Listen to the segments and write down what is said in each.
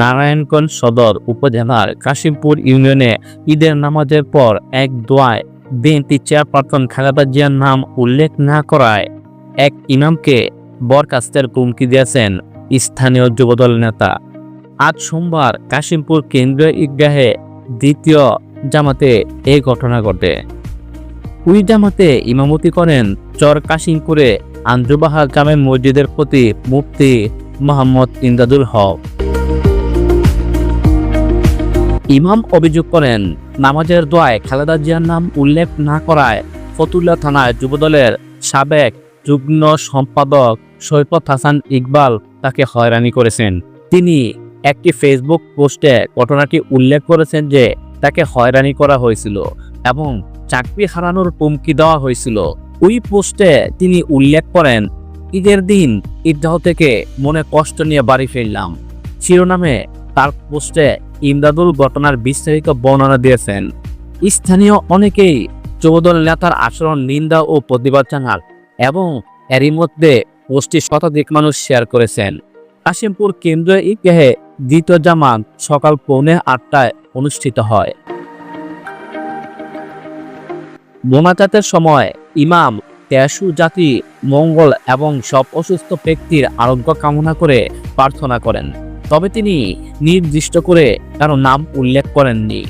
নারায়ণগঞ্জ সদর উপজেলার কাশিমপুর ইউনিয়নে ঈদের নামাজের পর এক দোয়ায় বিএনপি চেয়ারপারসন খালেদা জিয়ার নাম উল্লেখ না করায় এক ইমামকে বরখাস্তের হুমকি দিয়েছেন স্থানীয় যুবদল নেতা। আজ সোমবার কাশিমপুর কেন্দ্রীয় ঈদগাহে দ্বিতীয় জামাতে এই ঘটনা ঘটে। ওই জামাতে ইমামতি করেন চর কাশিমপুরে আঞ্জুবাহার জামে মসজিদের প্রতি মুফতি মোহাম্মদ ইমদাদুল হক। ইমাম অভিযোগ করেন, নামাজের দোয়ায় খালেদা জিয়ার নাম উল্লেখ না করায় ফতুল্লা থানায় যুবদলের সাবেক যুগ্ম সম্পাদক সৈকত হাসান ইকবাল তাকে হয়রানি করেছেন। তিনি একটি ফেসবুক পোস্টে ঘটনাটি উল্লেখ করেছেন যে, তাকে হয়রানি করা হয়েছিল এবং চাকরি হারানোর হুমকি দেওয়া হয়েছিল। ওই পোস্টে তিনি উল্লেখ করেন, ঈদের দিন ঈদগাহ থেকে মনে কষ্ট নিয়ে বাড়ি ফিরলাম। শিরোনামে তার পোস্টে ইমদাদুল ঘটনার বিস্তারিত বর্ণনা দিয়েছেন। স্থানীয় অনেকেই যুবদল নেতার আচরণ, নিন্দা ও প্রতিবাদ জানান এবং এরই মধ্যে পোস্টটি শতাধিক মানুষ শেয়ার করেছেন। কাশিমপুর কেন্দ্রীয় ঈদগাহে দ্বিতীয় জামান সকাল পৌনে আটটায় অনুষ্ঠিত হয়। মোনাজাতের সময় ইমাম তেসু জাতি, মঙ্গল এবং সব অসুস্থ ব্যক্তির আরোগ্য কামনা করে প্রার্থনা করেন। তবে তিনি নির্দিষ্ট করে কারও নাম উল্লেখ করেননি।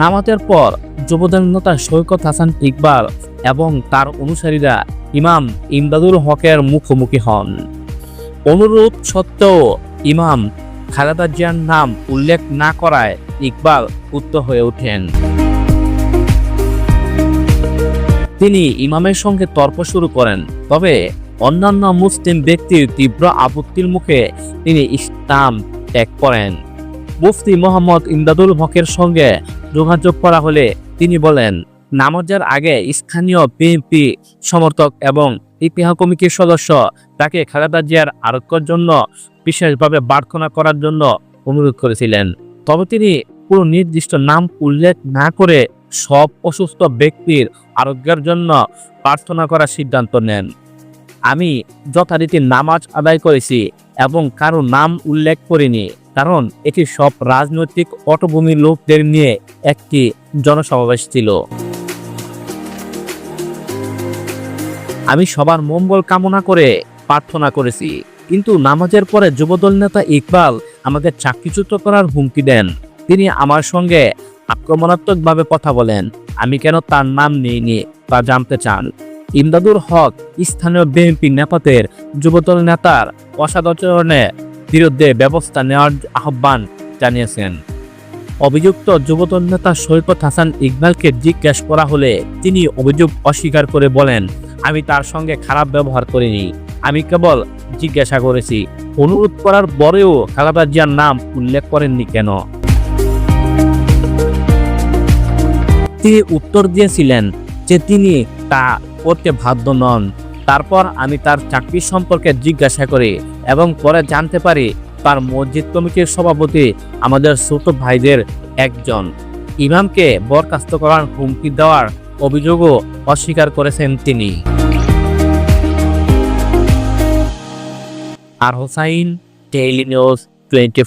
নামাতের পর যুবদল সৈকত হাসান ইকবাল এবং তার অনুসারীরা ইমাম ইমদাদুল হকের মুখোমুখি হন। অনুরোধ সত্ত্বেও ইমাম খালেদা জিয়ার নাম উল্লেখ না করায় ইকবাল উত্তর হয়ে ওঠেন। তিনি ইমামের সঙ্গে তর্ক শুরু করেন, তবে অন্যান্য মুসলিম ব্যক্তির তীব্র আপত্তির মুখে তিনি ইসলাম ত্যাগ করেন। মুফতি মোহাম্মদ ইমদাদুল হকের সঙ্গে যোগাযোগ করা হলে তিনি বলেন, নামাজের আগে স্থানীয় বিএনপি সমর্থক এবং ইতিহাস কমিটির সদস্য তাকে খালেদা জিয়ার আরোগ্যের জন্য বিশেষভাবে প্রার্থনা করার জন্য অনুরোধ করেছিলেন। তবে তিনি কোনো নির্দিষ্ট নাম উল্লেখ না করে সব অসুস্থ ব্যক্তির আরোগ্যের জন্য প্রার্থনা করার সিদ্ধান্ত নেন। আমি যথারীতি নামাজ আদায় করেছি এবং কারও নাম উল্লেখ করিনি, কারণ এটি সব রাজনৈতিক পটভূমির লোকদের নিয়ে একটি জনসমাবেশ ছিল। আমি সবার মঙ্গল কামনা করে প্রার্থনা করেছি, কিন্তু নামাজের পরে যুবদল নেতা ইকবাল আমাকে চাকরিচ্যুত করার হুমকি দেন। তিনি আমার সঙ্গে আক্রমণাত্মকভাবে কথা বলেন, আমি কেন তার নাম নিইনি তা জানতে চান। ইমদাদুল হক, স্থানীয় বিএনপি নেপাতের যুবদল নেতার অসাদাচরণের বিরুদ্ধে ব্যবস্থা নেওয়ার আহ্বান জানিয়েছেন। অভিযুক্ত যুবদল নেতা সৈকত হাসান ইকবালকে জিজ্ঞেস করা হলে তিনি অভিযোগ অস্বীকার করে বলেন, আমি তার সঙ্গে খারাপ ব্যবহার করিনি। আমি কেবল জিজ্ঞাসা করেছি। অনুরোধ করার পরেও খালেদা জিয়ার নাম উল্লেখ করেননি কেন? তিনি উত্তর দিয়েছিলেন যে তিনি তা করতে বাধ্য নন। তারপর আমি তার চাকরি সম্পর্কে জিজ্ঞাসা করি এবং পরে জানতে পারি তার মসজিদ কমিটির সভাপতি আমাদের ছোট ভাইদের একজন। ইমামকে বরখাস্ত করার হুমকি দেওয়ার অভিযোগও অস্বীকার করেছেন তিনি। আর হোসাইন, ডেইলি নিউজ টোয়েন্টি